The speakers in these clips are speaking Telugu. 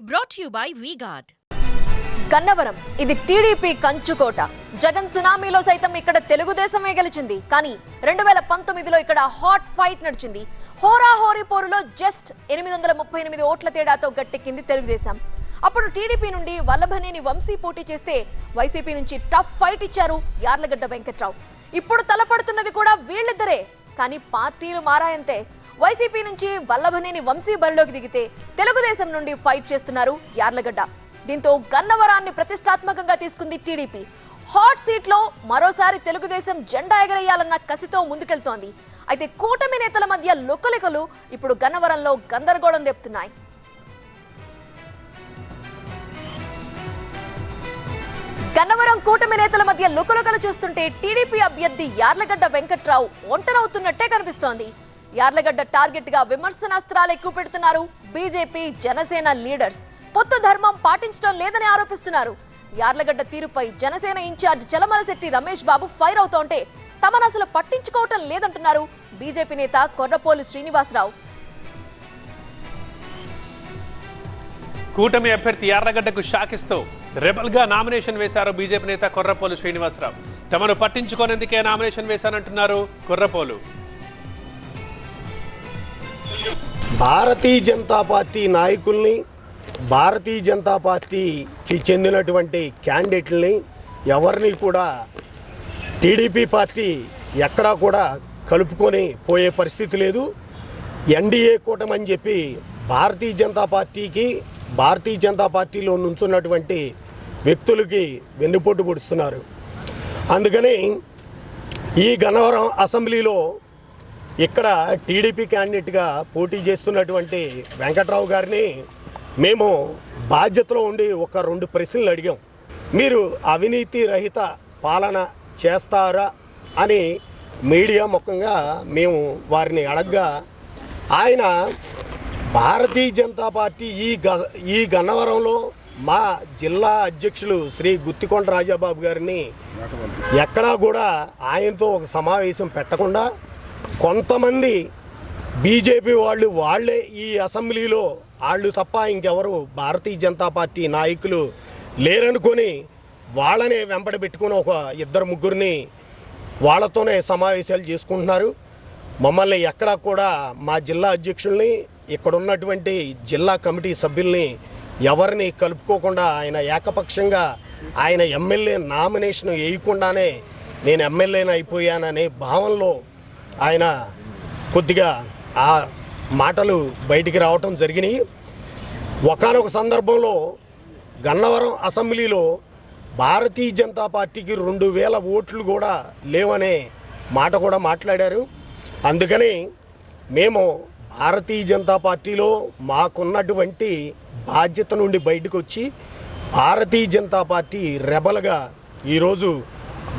Brought you by V Guard Gannavaram ఇది టీడీపీ కంచుకోట. జగన్ సునామీలో సైతం ఇక్కడ తెలుగుదేశమే గెలిచింది. కానీ రెండు వేల పంతొమ్మిదిలో ఇక్కడ హాట్ ఫైట్ నడిచింది. హోరా హోరీ పోరులో జస్ట్ ఎనిమిది వందల ముప్పై ఎనిమిది ఓట్ల తేడాతో గట్టెక్కింది తెలుగుదేశం. అప్పుడు టీడీపీ నుండి వల్లభనేని వంశీ పోటీ చేస్తే వైసీపీ నుంచి టఫ్ ఫైట్ ఇచ్చారు యార్లగడ్డ వెంకట్రావు. ఇప్పుడు తలపడుతున్నది కూడా వీళ్ళిద్దరే. కానీ పార్టీలు మారాయంతే వైసీపీ నుంచి వల్లభనేని వంశీ బరిలోకి దిగితే తెలుగుదేశం నుండి ఫైట్ చేస్తున్నారు యార్లగడ్డ. దీంతో గన్నవరాన్ని ప్రతిష్టాత్మకంగా తీసుకుంది టీడీపీ. హాట్ సీట్లో మరోసారి తెలుగుదేశం జెండా ఎగరేయాలన్న కసితో ముందుకెళ్తోంది. అయితే కూటమి నేతల మధ్య లొక్కలికలు ఇప్పుడు గన్నవరంలో గందరగోళం రేపుతున్నాయి. గన్నవరం కూటమి నేతల మధ్య లుకలుకలు చూస్తుంటే టీడీపీ అభ్యర్థి యార్లగడ్డ వెంకట్రావు ఒంటరవుతున్నట్టే కనిపిస్తోంది. యార్లగడ్డ టార్గెట్గా విమర్శనాస్త్రాలు ఎక్కువ పెడుతున్నారు బీజేపీ జనసేన లీడర్స్. పొత్తు ధర్మం పాటించడం లేదని ఆరోపిస్తున్నారు. యార్లగడ్డ తీరుపై Janasena in charge Chalamalasetti Ramesh Babu fire అవుతోంటే తమను అసలు పట్టించుకోవటం లేదంటున్నారు బీజేపీ నేత కొర్రపోలు శ్రీనివాసరావు. కూటమి అభ్యర్థి యార్లగడ్డకు షాకిస్తూ రెబల్గా నామినేషన్ వేశారు బీజేపీ నేత కొర్రపోలు శ్రీనివాసరావు. తమను పట్టించుకోనేందుకే నామినేషన్ వేశానంటున్నారు కొర్రపోలు. భారతీయ జనతా పార్టీ నాయకుల్ని భారతీయ జనతా పార్టీకి చెందినటువంటి క్యాండిడేట్లని ఎవరిని కూడా టీడీపీ పార్టీ ఎక్కడా కూడా కలుపుకొని పోయే పరిస్థితి లేదు. ఎన్డీఏ కూటమి అని చెప్పి భారతీయ జనతా పార్టీకి భారతీయ జనతా పార్టీలో నుంచున్నటువంటి వ్యక్తులకి వెన్నుపోటు పొడుస్తున్నారు. అందుకని ఈ గన్నవరం అసెంబ్లీలో ఇక్కడ టీడీపీ క్యాండిడేట్గా పోటీ చేస్తున్నటువంటి వెంకట్రావు గారిని మేము బాధ్యతలో ఉండి ఒక రెండు ప్రశ్నలు అడిగాం. మీరు అవినీతి రహిత పాలన చేస్తారా అని మీడియా ముఖంగా మేము వారిని అడగ్గా ఆయన భారతీయ జనతా పార్టీ ఈ గ ఈ గన్నవరంలో మా జిల్లా అధ్యక్షులు శ్రీ గుత్తికొండ రాజాబాబు గారిని ఎక్కడా కూడా ఆయనతో ఒక సమావేశం పెట్టకుండా కొంతమంది బీజేపీ వాళ్ళు వాళ్ళే ఈ అసెంబ్లీలో వాళ్ళు తప్ప ఇంకెవరు భారతీయ జనతా పార్టీ నాయకులు లేరనుకొని వాళ్ళనే వెంబడి పెట్టుకుని ఒక ఇద్దరు ముగ్గురిని వాళ్ళతోనే సమావేశాలు చేసుకుంటున్నారు. మమ్మల్ని ఎక్కడా కూడా మా జిల్లా అధ్యక్షుల్ని ఇక్కడ ఉన్నటువంటి జిల్లా కమిటీ సభ్యుల్ని ఎవరిని కలుపుకోకుండా ఆయన ఏకపక్షంగా ఆయన ఎమ్మెల్యే నామినేషన్ వేయకుండానే నేను ఎమ్మెల్యేని అయిపోయాననే భావనలో ఆయన కొద్దిగా ఆ మాటలు బయటికి రావటం జరిగినాయి. ఒకనొక సందర్భంలో గన్నవరం అసెంబ్లీలో భారతీయ జనతా పార్టీకి రెండు వేల ఓట్లు కూడా లేవనే మాట కూడా మాట్లాడారు. అందుకని మేము భారతీయ జనతా పార్టీలో మాకున్నటువంటి బాధ్యత నుండి బయటకు వచ్చి భారతీయ జనతా పార్టీ రెబల్గా ఈరోజు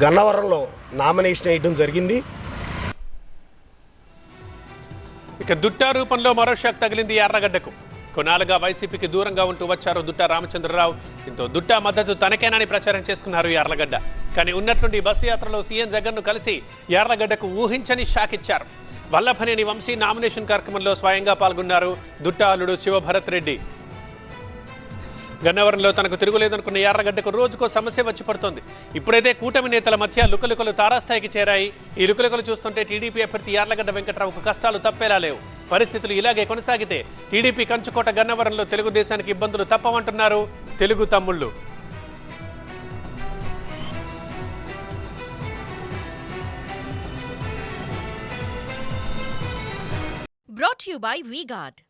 గన్నవరంలో నామినేషన్ వేయడం జరిగింది. ఇక దుట్టా రూపంలో మరో షాక్ తగిలింది ఎర్రగడ్డకు కొన్నాళ్ళుగా వైసీపీకి దూరంగా ఉంటూ వచ్చారు దుట్టా రామచంద్రరావు. దీంతో దుట్టా మద్దతు తనకేనని ప్రచారం చేసుకున్నారు ఎర్రగడ్డ కానీ ఉన్నట్టుండి బస్సు యాత్రలో సీఎం జగన్ను కలిసి ఎర్రగడ్డకు ఊహించని షాక్ ఇచ్చారు. వల్లభనేని వంశీ నామినేషన్ కార్యక్రమంలో స్వయంగా పాల్గొన్నారు దుట్టా అల్లుడు శివభరత్ రెడ్డి. గన్నవరంలో తనకు తిరుగులేదనుకున్న ఎర్రగడ్డకు రోజుకో సమస్య వచ్చి పడుతోంది. ఇప్పుడైతే కూటమి నేతల మధ్య లుకలుకలు తారాస్థాయికి చేరాయి. ఈ లుకలుకలు చూస్తుంటే టీడీపీ అభ్యర్థి యార్లగడ్డ వెంకట్రావుకు కష్టాలు తప్పేలా లేవు. పరిస్థితులు ఇలాగే కొనసాగితే టీడీపీ కంచుకోట గన్నవరంలో తెలుగుదేశానికి ఇబ్బందులు తప్పవంటున్నారు తెలుగు తమ్ముళ్ళు. Brought to you by VGuard.